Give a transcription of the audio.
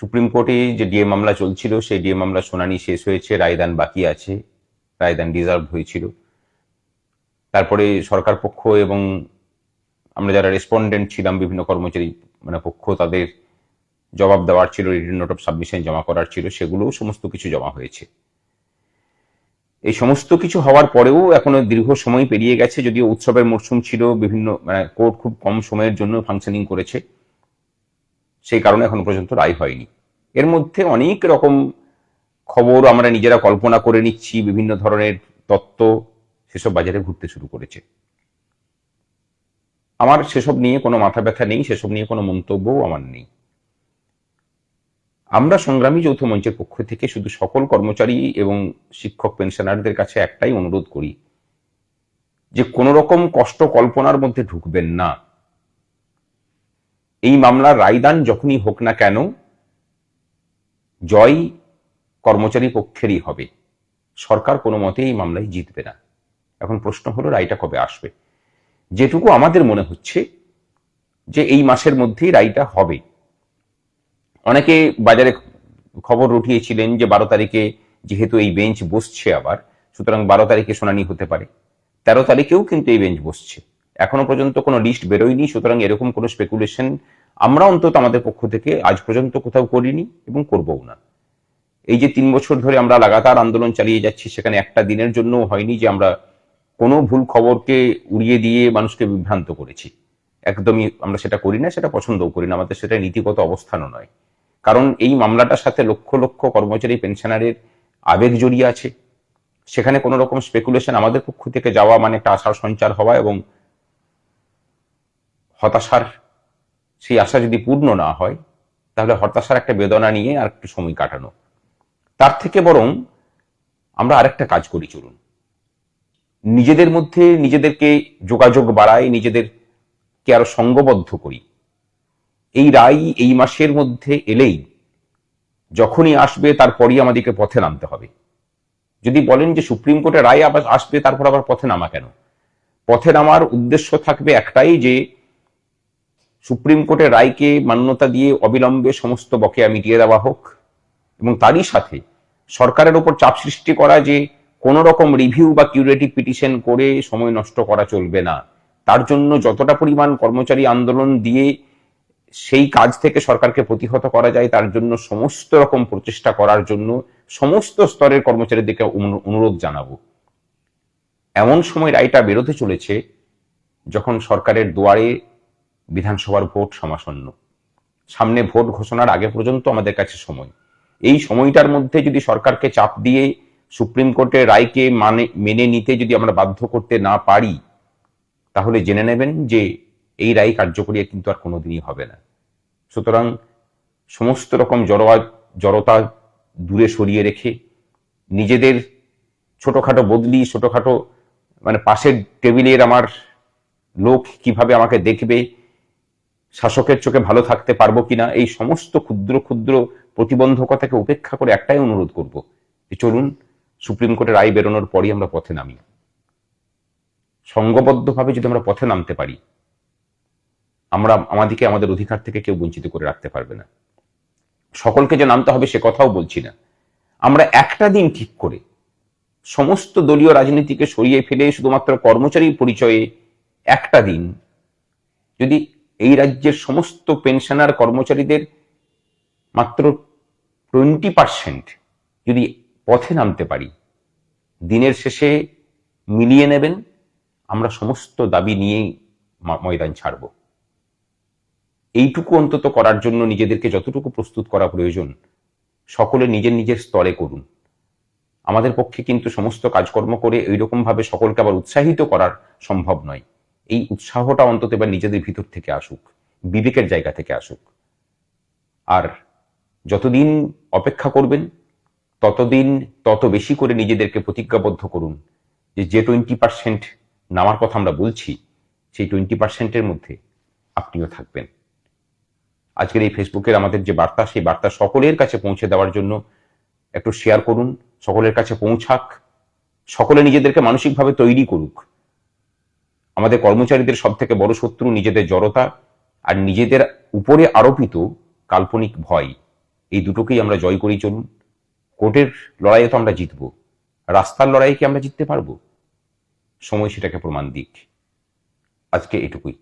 Supreme কোর্টে যে DA মামলা চলছিল, সেই ডিএ মামলা শুনানি শেষ হয়েছে, রায়দান বাকি আছে, রায়দান রিজার্ভ হয়েছিল। তারপরে সরকার পক্ষ এবং আমরা যারা রেসপন্ডেন্ট ছিলাম, বিভিন্ন কর্মচারী মানে পক্ষ, তাদের জবাব দেওয়ার ছিল রিটার্ন নোট অফ সাবমিশন জমা করার ছিল, সেগুলোও সমস্ত কিছু জমা হয়েছে। এই সমস্ত কিছু হওয়ার পরেও এখনও দীর্ঘ সময় পেরিয়ে গেছে, যদিও উৎসবের মরশুম ছিল, বিভিন্ন মানে কোর্ট খুব কম সময়ের জন্য ফাংশনিং করেছে। সেই কারণে এখনও পর্যন্ত রায় হয়নি। এর মধ্যে অনেক রকম খবর আমরা নিজেরা কল্পনা করে নিচ্ছি, বিভিন্ন ধরনের তত্ত্ব সেসব বাজারে ঘুরতে শুরু করেছে। আমার সেসব নিয়ে কোনো মাথা ব্যথা নেই, সেসব নিয়ে কোনো মন্তব্যও আমার নেই। আমরা সংগ্রামী যৌথ মঞ্চের পক্ষ থেকে শুধু সকল কর্মচারী এবং শিক্ষক পেনশনারদের কাছে একটাই অনুরোধ করি যে কোনো রকম কষ্ট কল্পনার মধ্যে ঢুকবেন না। এই মামলার রায়দান যখনই হোক না কেন, জয় কর্মচারী পক্ষেরই হবে। সরকার কোনো মতে এই মামলায় জিতবে না। এখন প্রশ্ন হলো, রায়টা কবে আসবে? যেটুকু আমাদের মনে হচ্ছে যে এই মাসের মধ্যেই রায়টা হবে। অনেকে বাজারে খবর উঠিয়েছিলেন যে বারো তারিখে যেহেতু এই বেঞ্চ বসছে আবার, সুতরাং বারো তারিখে শুনানি হতে পারে। তেরো তারিখেও কিন্তু এই বেঞ্চ বসছে। এখনও পর্যন্ত কোনো লিস্ট বেরোয়নি, সুতরাং এরকম কোনো স্পেকুলেশন আমরা অন্তত আমাদের পক্ষ থেকে আজ পর্যন্ত কোথাও করিনি এবং করবও না। এই যে তিন বছর ধরে আমরা লাগাতার আন্দোলন চালিয়ে যাচ্ছি, সেখানে একটা দিনের জন্য হয়নি যে আমরা কোনো ভুল খবরকে উড়িয়ে দিয়ে মানুষকে বিভ্রান্ত করেছি। একদমই আমরা সেটা করি না, সেটা পছন্দও করি না, আমাদের সেটা নীতিগত অবস্থানও নয়। কারণ এই মামলাটার সাথে লক্ষ লক্ষ কর্মচারী, পেনশনারের আবেগ জড়িয়ে আছে। সেখানে কোনো রকম স্পেকুলেশন আমাদের পক্ষ থেকে যাওয়া মানে একটা আশার সঞ্চার হওয়া এবং হতাশার সেই আশা যদি পূর্ণ না হয়, তাহলে হতাশার একটা বেদনা নিয়ে আর একটু সময় কাটানো। তার থেকে বরং আমরা আরেকটা কাজ করি চলুন। নিজেদের মধ্যে নিজেদেরকে যোগাযোগ বাড়াই, নিজেদেরকে আরও সঙ্গবদ্ধ করি। এই রায় এই মাসের মধ্যে এলেই যখনই আসবে তারপরই আমাদেরকে পথে নামতে হবে। যদি বলেন যে সুপ্রিম কোর্টের রায় আবার আসবে, তারপর আবার পথে নামা কেন? পথে নামার উদ্দেশ্য থাকবে একটাই যে সুপ্রিম কোর্টের রায়কে মান্যতা দিয়ে অবিলম্বে সমস্ত বকেয়া মিটিয়ে দেওয়া হোক এবং তারই সাথে সরকারের ওপর চাপ সৃষ্টি করা যে কোন রকম রিভিউ বা কিউরেটিভ পিটিশন করে সময় নষ্ট করা চলবে না। তার জন্য যতটা পরিমাণ কর্মচারী আন্দোলন দিয়ে সেই কাজ থেকে সরকারকে প্রতিহত করা যায়, তার জন্য সমস্ত রকম প্রচেষ্টা করার জন্য সমস্ত স্তরের কর্মচারীদেরকে অনুরোধ জানাব। এমন সময় রায়টা বেরোতে চলেছে যখন সরকারের দুয়ারে বিধানসভার ভোট সমাসন্ন। সামনে ভোট ঘোষণার আগে পর্যন্ত আমাদের কাছে সময়। এই সময়টার মধ্যে যদি সরকারকে চাপ দিয়ে সুপ্রিম কোর্টের রায়কে মানে মেনে নিতে যদি আমরা বাধ্য করতে না পারি, তাহলে জেনে নেবেন যে এই রায় কার্যকরী কিন্তু আর কোনোদিনই হবে না। সুতরাং সমস্ত রকম জড়া জড়তা দূরে সরিয়ে রেখে নিজেদের ছোটোখাটো বদলি, ছোটোখাটো মানে পাশের টেবিলের আমার লোক কীভাবে আমাকে দেখবে শাসকের চোখে ভালো থাকতে পারব কিনা, এই সমস্ত ক্ষুদ্র ক্ষুদ্র প্রতিবন্ধকতাকে উপেক্ষা করে একটাই অনুরোধ করব যে চলুন, সুপ্রিম কোর্টের রায় বেরোনোর পরই আমরা পথে নামি। সংঘবদ্ধভাবে যদি আমরা পথে নামতে পারি, আমরা আমাদেরকে আমাদের অধিকার থেকে কেউ বঞ্চিত করে রাখতে পারবে না। সকলকে যে নামতে হবে সে কথাও বলছি না। আমরা একটা দিন ঠিক করে সমস্ত দলীয় রাজনীতিকে সরিয়ে ফেলে শুধুমাত্র কর্মচারীর পরিচয়ে একটা দিন যদি এই রাজ্যের সমস্ত পেনশনার কর্মচারীদের মাত্র টোয়েন্টি পার্সেন্ট যদি পথে নামতে পারি, দিনের শেষে মিলিয়ে নেবেন, আমরা সমস্ত দাবি নিয়েই ময়দান ছাড়ব। এইটুকু অন্তত করার জন্য নিজেদেরকে যতটুকু প্রস্তুত করা প্রয়োজন, সকলে নিজের নিজের স্তরে করুন। আমাদের পক্ষে কিন্তু সমস্ত কাজকর্ম করে এইরকম ভাবে সকলকে আবার উৎসাহিত করার সম্ভব নয়। এই উৎসাহটা অন্তত এবার নিজেদের ভিতর থেকে আসুক, বিবেকের জায়গা থেকে আসুক। আর যতদিন অপেক্ষা করবেন, ততদিন তত বেশি করে নিজেদেরকে প্রতিজ্ঞাবদ্ধ করুন যে যে টোয়েন্টি পার্সেন্ট নামার কথা আমরা বলছি, সেই টোয়েন্টি পার্সেন্টের মধ্যে আপনিও থাকবেন। আজকের এই ফেসবুকের আমাদের যে বার্তা, সেই বার্তা সকলের কাছে পৌঁছে দেওয়ার জন্য একটু শেয়ার করুন, সকলের কাছে পৌঁছাক, সকলে নিজেদেরকে মানসিকভাবে তৈরি করুক। আমাদের কর্মচারীদের সব থেকে বড় শত্রু নিজেদের জড়তা আর নিজেদের উপরে আরোপিত কাল্পনিক ভয়। এই দুটোকেই আমরা জয় করি চলুন। কোর্টের লড়াইয়ে তো আমরা জিতব। রাস্তার লড়াইয়ে কি আমরা জিততে পারব? সময় সেটাকে প্রমাণ দিক। আজকে এটুকুই।